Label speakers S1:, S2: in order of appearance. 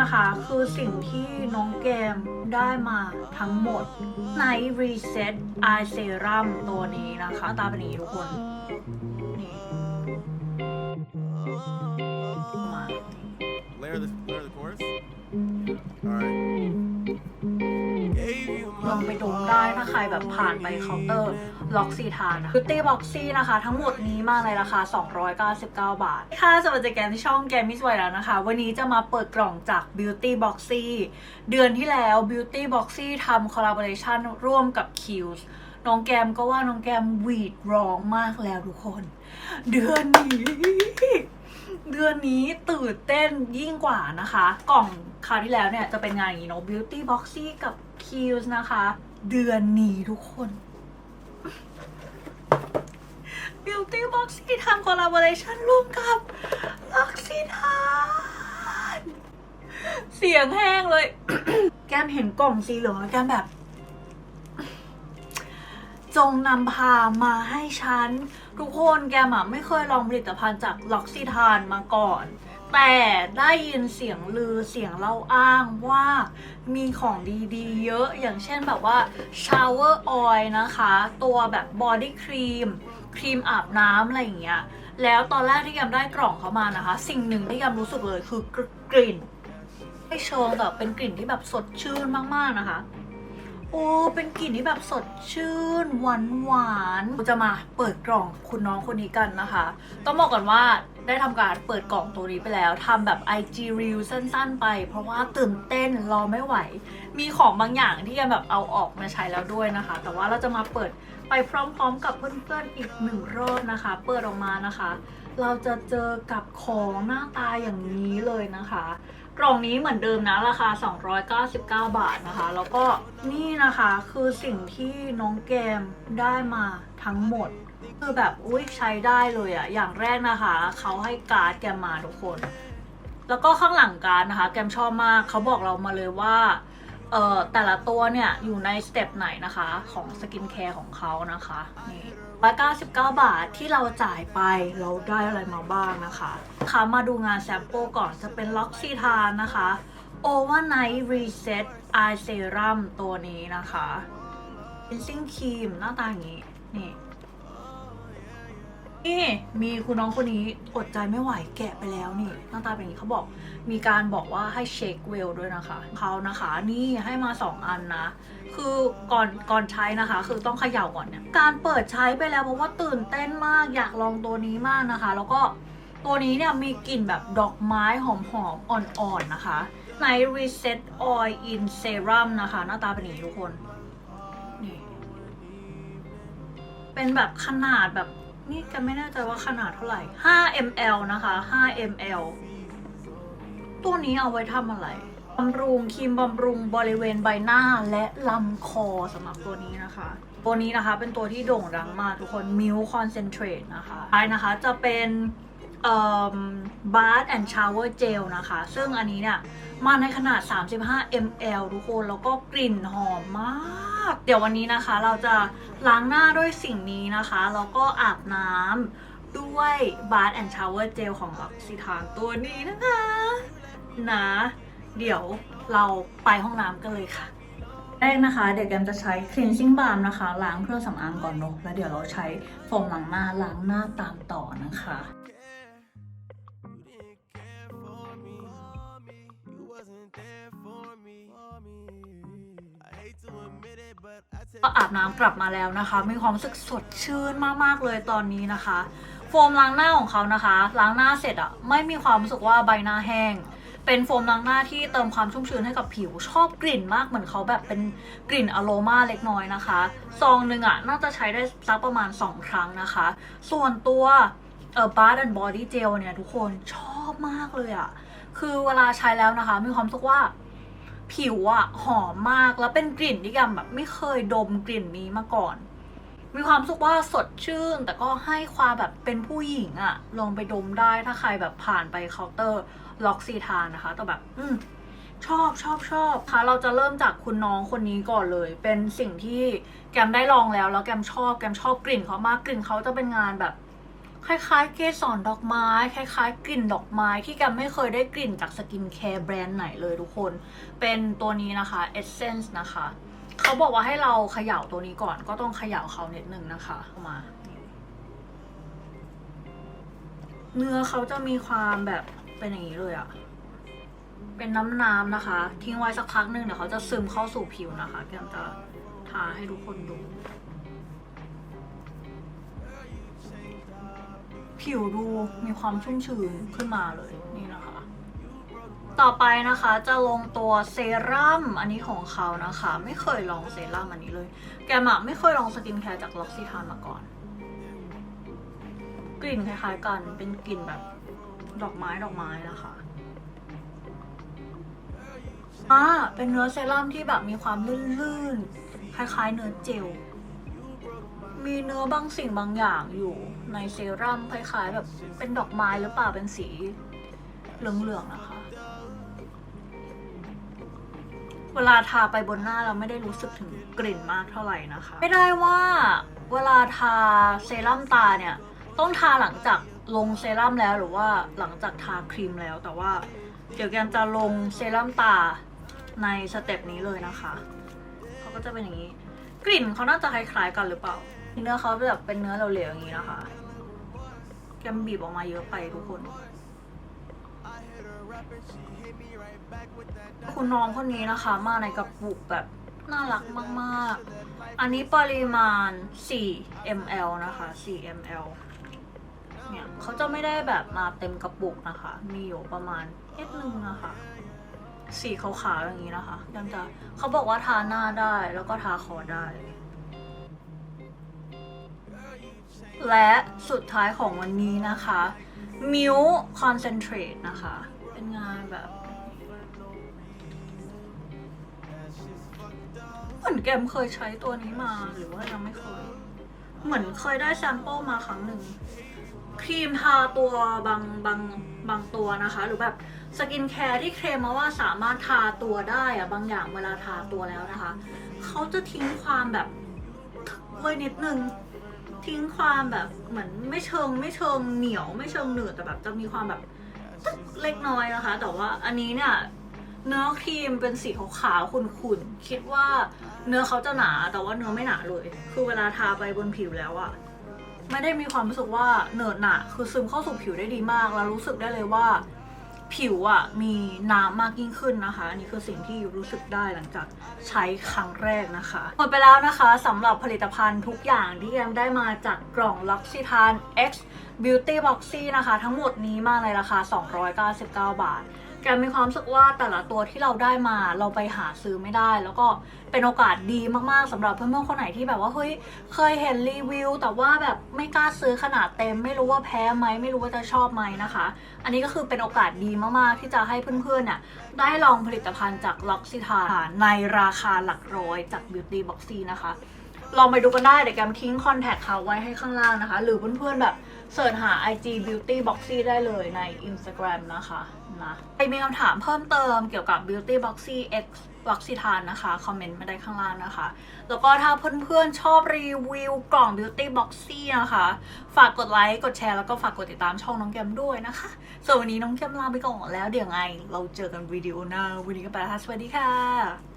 S1: นะคะคือสิ่งที่น้องเกมได้มาทั้งหมดใน Reset Eye Serum ตัวนี้นะคะ ตาเป็นอย่างนี้ทุกคน ถ้าใครแบบผ่านไปเคาน์เตอร์ล็อกซีทานนะ Beauty Boxy นะคะ ทั้งหมดนี้มาในราคา 299 บาท ค่ะสวัสดีแกมที่ช่องแกมมิสไวแล้วนะคะ วันนี้จะมาเปิดกล่องจาก Beauty Boxy เดือนที่แล้ว Beauty Boxy ทำ collaboration ร่วมกับ q น้องแกมก็ว่าน้องแกมหวีดร้องมากแล้วทุกคน เดือนนี้ เดือนนี้ตื่นเต้นยิ่งกว่านะคะ กล่องคราวที่แล้วเนี่ยจะเป็นงานอย่างนี้เนาะ Beauty Boxy กับ k i l s นะคะ เดือนนี้ทุกคน Beauty Boxy ทำ collaboration ร่วมกับ l o x i t a n เสียงแห้งเลย แก้มเห็นกล่องสีเหลืองแล้วแก้มแบบ จงนำพามาให้ฉัน ทุกคนแกมอะไม่เคยลองผลิตภัณฑ์จากล็อกซิทานมาก่อน แต่ได้ยินเสียงลือเสียงเล่าอ้างว่ามีของดีๆ เยอะอย่างเช่นแบบว่า shower oil นะคะ ตัวแบบ body cream ครีมอาบน้ำอะไรอย่างเงี้ยแล้วตอนแรกที่แกมได้กล่องเขามานะคะ สิ่งหนึ่งที่แกมรู้สึกเลยคือกลิ่นไม่เชิงแต่เป็นกลิ่นที่แบบสดชื่นมากๆนะคะโอ้เป็นกลิ่นที่แบบสดชื่น หวานหวานจะมาเปิดกล่องคุณน้องคนนี้กันนะคะ ต้องบอกก่อนว่าได้ทำการเปิดกล่องตัวนี้ไปแล้วทำแบบ IG Reel สั้นๆไป เพราะว่าตื่นเต้นรอไม่ไหว มีของบางอย่างที่ยังแบบเอาออกมาใช้แล้วด้วยนะคะ แต่ว่าเราจะมาเปิดไปพร้อมๆ กับเพื่อนๆอีกหนึ่งรอบนะคะ เปิดออกมานะคะ เราจะเจอกับของหน้าตาอย่างนี้เลยนะคะ กล่องนี้เหมือนเดิมนะราคา 299 บาทนะคะ แล้วก็นี่นะคะคือสิ่งที่น้องแกมได้มาทั้งหมด คือแบบอุ้ยใช้ได้เลยอะอย่างแรกนะคะ เขาให้การ์ดแกมมาทุกคน แล้วก็ข้างหลังการ์ดนะคะ แกมชอบมากเขาบอกเรามาเลยว่าเอ่อแต่ละตัวเนี่ยอยู่ในสเต็ปไหนนะคะของสกินแคร์ของเขานะคะนี่199บาทที่เราจ่ายไปเราได้อะไรมาบ้างนะคะค่ะมาดูงานแซมเปิลก่อนจะเป็นล็อกซีทานนะคะ Overnight Reset Eye Serum ตัวนี้นะคะ Cleansing Cream หน้าตาอย่างนี้นี่ นี่มีคุณน้องคนนี้อดใจไม่ไหวแกะไปแล้วนี่หน้าตาเป็นอย่างนี้เขาบอกมีการบอกว่าให้เช็คเวลด้วยนะคะเขานะคะนี่ให้มา 2 อันนะ คือก่อนก่อนใช้นะคะ คือต้องเขย่าก่อนเนี่ยการเปิดใช้ไปแล้วเพราะว่าตื่นเต้นมากอยากลองตัวนี้มากนะคะ แล้วก็ตัวนี้เนี่ยมีกลิ่นแบบดอกไม้หอมๆอ่อนๆนะคะใน Reset Oil in Serum นะคะ หน้าตาเป็นอย่างนี้ทุกคน นี่ เป็นแบบขนาดแบบ นี่กันไม่แน่ใจว่าขนาดเท่าไหร่ 5 ml นะคะ 5 ml ตัวนี้เอาไว้ทำอะไรบำรุงครีมบำรุงบริเวณใบหน้าและลำคอสำหรับตัวนี้นะคะ ตัวนี้นะคะเป็นตัวที่โด่งดังมากทุกคน Milk Concentrate นะคะท้ายนะคะจะเป็น เอ่อ Bath and Shower Gel นะคะ ซึ่งอันนี้เนี่ยมาในขนาด 35 ml ทุกคน แล้วก็กลิ่นหอมมาก เดี๋ยววันนี้นะคะ เราจะล้างหน้าด้วยสิ่งนี้นะคะ แล้วก็อาบน้ำด้วย Bath and Shower Gel ของลักซิทานตัวนี้นะคะ นะ เดี๋ยวเราไปห้องน้ำกันเลยค่ะแรกนะคะ เดี๋ยวแกมจะใช้ cleansing balm นะคะ ล้างเครื่องสำอางก่อนเนอะแล้วเดี๋ยวเราใช้โฟมล้างหน้าล้างหน้าตามต่อนะคะ ก็อาบน้ำกลับมาแล้วนะคะ มีความรู้สึกสดชื่นมากๆเลยตอนนี้นะคะ โฟมล้างหน้าของเขานะคะ ล้างหน้าเสร็จอะไม่มีความรู้สึกว่าใบหน้าแห้ง เป็นโฟมล้างหน้าที่เติมความชุ่มชื้นให้กับผิว ชอบกลิ่นมากเหมือนเขาแบบเป็นกลิ่นอโรมาเล็กน้อยนะคะ ซองหนึ่งอะน่าจะใช้ได้สักประมาณ 2 ครั้งนะคะ ส่วนตัวเอ่อ Bath and Body Gel เนี่ยทุกคนชอบมากเลยอะคือเวลาใช้แล้วนะคะ มีความรู้สึกว่า ผิวอะหอมมากแล้วเป็นกลิ่นที่แกมแบบไม่เคยดมกลิ่นนี้มาก่อน มีความสึกว่าสดชื่น แต่ก็ให้ความแบบเป็นผู้หญิงอะลองไปดมได้ถ้าใครแบบผ่านไปเคาน์เตอร์ล็อกซีทานนะคะ แต่แบบอืมชอบชอบชอบค่ะเราจะเริ่มจากคุณน้องคนนี้ก่อนเลย เป็นสิ่งที่แกมได้ลองแล้วแล้วแกมชอบแกมชอบกลิ่นเขามากกลิ่นเขาจะเป็นงานแบบ คล้ายๆ เกสรดอกไม้ คล้ายๆ กลิ่นดอกไม้ที่แกไม่เคยได้กลิ่นจากสกินแคร์แบรนด์ไหนเลยทุกคน เป็นตัวนี้นะคะ Essence นะคะ เขาบอกว่าให้เราเขย่าตัวนี้ก่อน ก็ต้องเขย่าเขานิดนึงนะคะมา เนื้อเขาจะมีความแบบเป็นอย่างนี้เลยอะเป็นน้ำน้ำๆนะคะ ทิ้งไว้สักพักหนึ่งเดี๋ยวเขาจะซึมเข้าสู่ผิวนะคะแกมจะทาให้ทุกคนดู ผิวดูมีความชุ่มชื้นขึ้นมาเลยนี่นะคะ ต่อไปนะคะจะลงตัวเซรั่มอันนี้ของเขานะคะ ไม่เคยลองเซรั่มอันนี้เลย แกมอะไม่เคยลองสกินแคร์จากล็อกซิทานมาก่อน กลิ่นคล้ายๆกันเป็นกลิ่นแบบดอกไม้ดอกไม้นะคะอ่าเป็นเนื้อเซรั่มที่แบบมีความลื่นๆคล้ายๆเนื้อเจล มีเนื้อบางสิ่งบางอย่างอยู่ในเซรั่มคล้ายๆแบบเป็นดอกไม้หรือเปล่าเป็นสีเหลืองๆนะคะ เวลาทาไปบนหน้าเราไม่ได้รู้สึกถึงกลิ่นมากเท่าไหร่นะคะ ไม่ได้ว่าเวลาทาเซรั่มตาเนี่ย ต้องทาหลังจากลงเซรั่มแล้วหรือว่าหลังจากทาครีมแล้ว แต่ว่าเดี๋ยวแกมจะลงเซรั่มตาในสเต็ปนี้เลยนะคะ เขาก็จะเป็นอย่างนี้ กลิ่นเขาน่าจะคล้ายๆกันหรือเปล่า เนื้อเขาแบบเป็นเนื้อเหลวๆอย่างนี้นะคะแกมบีบออกมาเยอะไปทุกคน คุณน้องคนนี้นะคะ มาในกระปุกแบบน่ารักมากๆ อันนี้ปริมาณ 4 ml นะคะ 4 ml เนี่ยเขาจะไม่ได้แบบมาเต็มกระปุกนะคะ มีอยู่ประมาณนิดนึงนะคะ สีขาวๆอย่างนี้นะคะยังจะเขาบอกว่าทาหน้าได้แล้วก็ทาคอได้ และสุดท้ายของวันนี้นะคะ มิวคอนเซนเทรตนะคะ เป็นงานแบบเหมือนแกมเคยใช้ตัวนี้มาหรือว่ายังไม่เคย เหมือนเคยได้แซมเปิลมาครั้งหนึ่ง ครีมทาตัวบางบางบางตัวนะคะ หรือแบบสกินแคร์ที่เคลมมาว่าสามารถทาตัวได้อะบางอย่างเวลาทาตัวแล้วนะคะ เขาจะทิ้งความแบบไว้นิดนึง ทิ้งความแบบเหมือนไม่เชิงไม่เชิงเหนียวไม่เชิงหนืดแต่แบบจะมีความแบบเล็กน้อยนะคะ แต่ว่าอันนี้เนี่ยเนื้อครีมเป็นสีขาวๆขุ่นๆคิดว่าเนื้อเขาจะหนาแต่ว่าเนื้อไม่หนาเลย คือเวลาทาไปบนผิวแล้วอะไม่ได้มีความรู้สึกว่าเนิร์ดหนาคือซึมเข้าสู่ผิวได้ดีมาก แล้วรู้สึกได้เลยว่า ผิวอะมีน้ำมากยิ่งขึ้นนะคะ อันนี้คือสิ่งที่รู้สึกได้หลังจากใช้ครั้งแรกนะคะ หมดไปแล้วนะคะสำหรับผลิตภัณฑ์ทุกอย่างที่แอมได้มาจากกล่อง l o x i t a n X Beauty Boxy นะคะ ทั้งหมดนี้มาในราคา 299 บาท แกมีความรู้สึกว่าแต่ละตัวที่เราได้มาเราไปหาซื้อไม่ได้ แล้วก็เป็นโอกาสดีมากๆสำหรับเพื่อนๆคนไหนที่แบบว่าเฮ้ยเคยเห็นรีวิว แต่ว่าแบบไม่กล้าซื้อขนาดเต็ม ไม่รู้ว่าแพ้ไหมไม่รู้ว่าจะชอบไหมนะคะ อันนี้ก็คือเป็นโอกาสดีมากๆที่จะให้เพื่อนๆเนี่ยได้ลองผลิตภัณฑ์จากล็อกซิทาในราคาหลักร้อยจาก Beauty Boxy นะคะ ลองไปดูกันได้เดี๋ยวแกมทิ้งคอนแทคเขาไว้ให้ข้างล่างนะคะ หรือเพื่อนๆแบบ เสิร์ชหา IG Beauty Boxy ได้เลยใน Instagram นะคะนะใครมีคำถามเพิ่มเติมเกี่ยวกับ Beauty Boxy X วัคซิทานนะคะ คอมเมนต์มาได้ข้างล่างนะคะ แล้วก็ถ้าเพื่อนๆ ชอบรีวิวกล่อง Beauty Boxy นะคะ ฝากกดไลค์ กดแชร์ แล้วก็ฝากกดติดตามช่องน้องแกมด้วยนะคะ ส่วนวันนี้น้องแกมลาไปก่อนแล้วเดี๋ยวไง เราเจอกันวิดีโอหน้า วันนี้ก็ไปแล้วสวัสดีค่ะ